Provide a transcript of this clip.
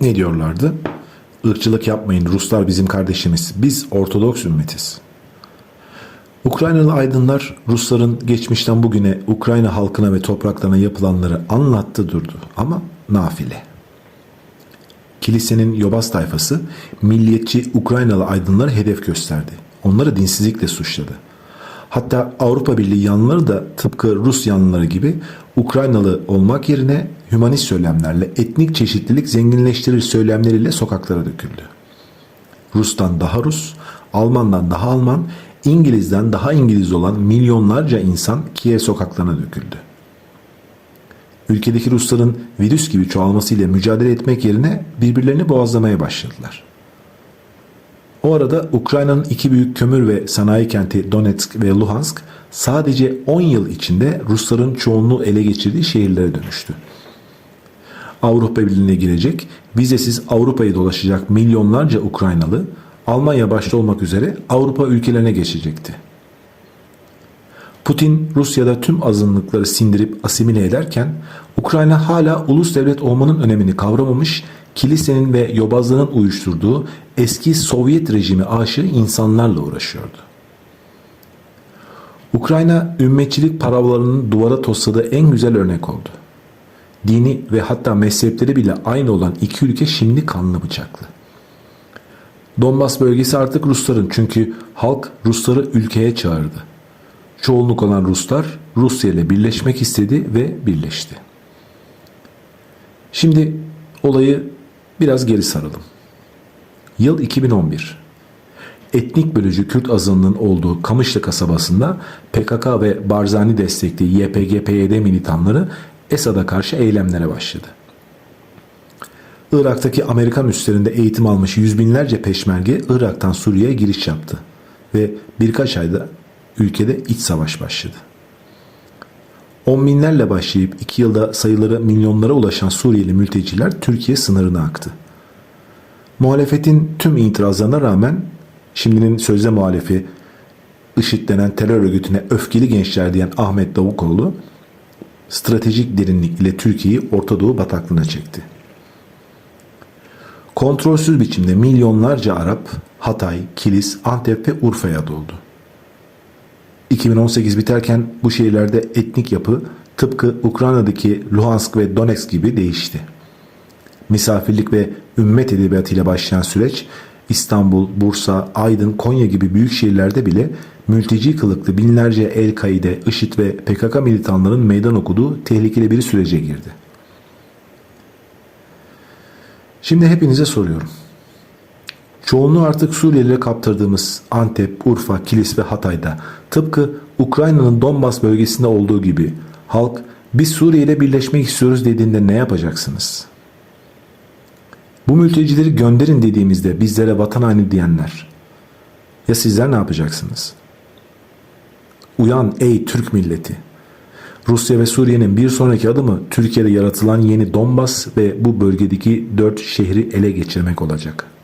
ne diyorlardı? Irkçılık yapmayın Ruslar bizim kardeşimiz. Biz Ortodoks ümmetiz. Ukraynalı aydınlar Rusların geçmişten bugüne Ukrayna halkına ve topraklarına yapılanları anlattı durdu ama nafile. Kilisenin yobaz tayfası milliyetçi Ukraynalı aydınları hedef gösterdi. Onları dinsizlikle suçladı. Hatta Avrupa Birliği yanlıları da tıpkı Rus yanlıları gibi Ukraynalı olmak yerine hümanist söylemlerle etnik çeşitlilik zenginleştirir söylemleriyle sokaklara döküldü. Rus'tan daha Rus, Alman'dan daha Alman, İngiliz'den daha İngiliz olan milyonlarca insan Kiev sokaklarına döküldü. Ülkedeki Rusların virüs gibi çoğalmasıyla mücadele etmek yerine birbirlerini boğazlamaya başladılar. O arada Ukrayna'nın iki büyük kömür ve sanayi kenti Donetsk ve Luhansk sadece 10 yıl içinde Rusların çoğunluğu ele geçirdiği şehirlere dönüştü. Avrupa Birliği'ne girecek, vizesiz Avrupa'yı dolaşacak milyonlarca Ukraynalı Almanya başta olmak üzere Avrupa ülkelerine geçecekti. Putin Rusya'da tüm azınlıkları sindirip asimile ederken Ukrayna hala ulus devlet olmanın önemini kavramamış, kilisenin ve yobazlığın uyuşturduğu eski Sovyet rejimi aşığı insanlarla uğraşıyordu. Ukrayna ümmetçilik paravlarının duvara tosladığı en güzel örnek oldu. Dini ve hatta mezhepleri bile aynı olan iki ülke şimdi kanlı bıçaklı. Donbas bölgesi artık Rusların çünkü halk Rusları ülkeye çağırdı. Çoğunluk olan Ruslar Rusya ile birleşmek istedi ve birleşti. Şimdi olayı biraz geri saralım. Yıl 2011. Etnik bölücü Kürt azınlığının olduğu Kamışlı kasabasında PKK ve Barzani destekli YPG-PYD militanları Esad'a karşı eylemlere başladı. Irak'taki Amerikan üslerinde eğitim almış yüz binlerce peşmerge Irak'tan Suriye'ye giriş yaptı ve birkaç ayda ülkede iç savaş başladı. On binlerle başlayıp iki yılda sayıları milyonlara ulaşan Suriyeli mülteciler Türkiye sınırına aktı. Muhalefetin tüm itirazlarına rağmen şimdinin sözde muhalefi IŞİD denen terör örgütüne öfkeli gençler diyen Ahmet Davukoğlu stratejik derinlik ile Türkiye'yi Orta Doğu bataklığına çekti. Kontrolsüz biçimde milyonlarca Arap Hatay, Kilis, Antep ve Urfa'ya doldu. 2018 biterken bu şehirlerde etnik yapı tıpkı Ukrayna'daki Luhansk ve Donetsk gibi değişti. Misafirlik ve ümmet edebiyatıyla başlayan süreç İstanbul, Bursa, Aydın, Konya gibi büyük şehirlerde bile mülteci kılıklı binlerce El-Kaide, IŞİD ve PKK militanların meydan okuduğu tehlikeli bir sürece girdi. Şimdi hepinize soruyorum. Çoğunluğu artık Suriyelilere kaptırdığımız Antep, Urfa, Kilis ve Hatay'da tıpkı Ukrayna'nın Donbas bölgesinde olduğu gibi halk biz Suriye ile birleşmek istiyoruz dediğinde ne yapacaksınız? Bu mültecileri gönderin dediğimizde bizlere vatan haini diyenler ya sizler ne yapacaksınız? Uyan ey Türk milleti! Rusya ve Suriye'nin bir sonraki adımı Türkiye'de yaratılan yeni Donbas ve bu bölgedeki dört şehri ele geçirmek olacak.''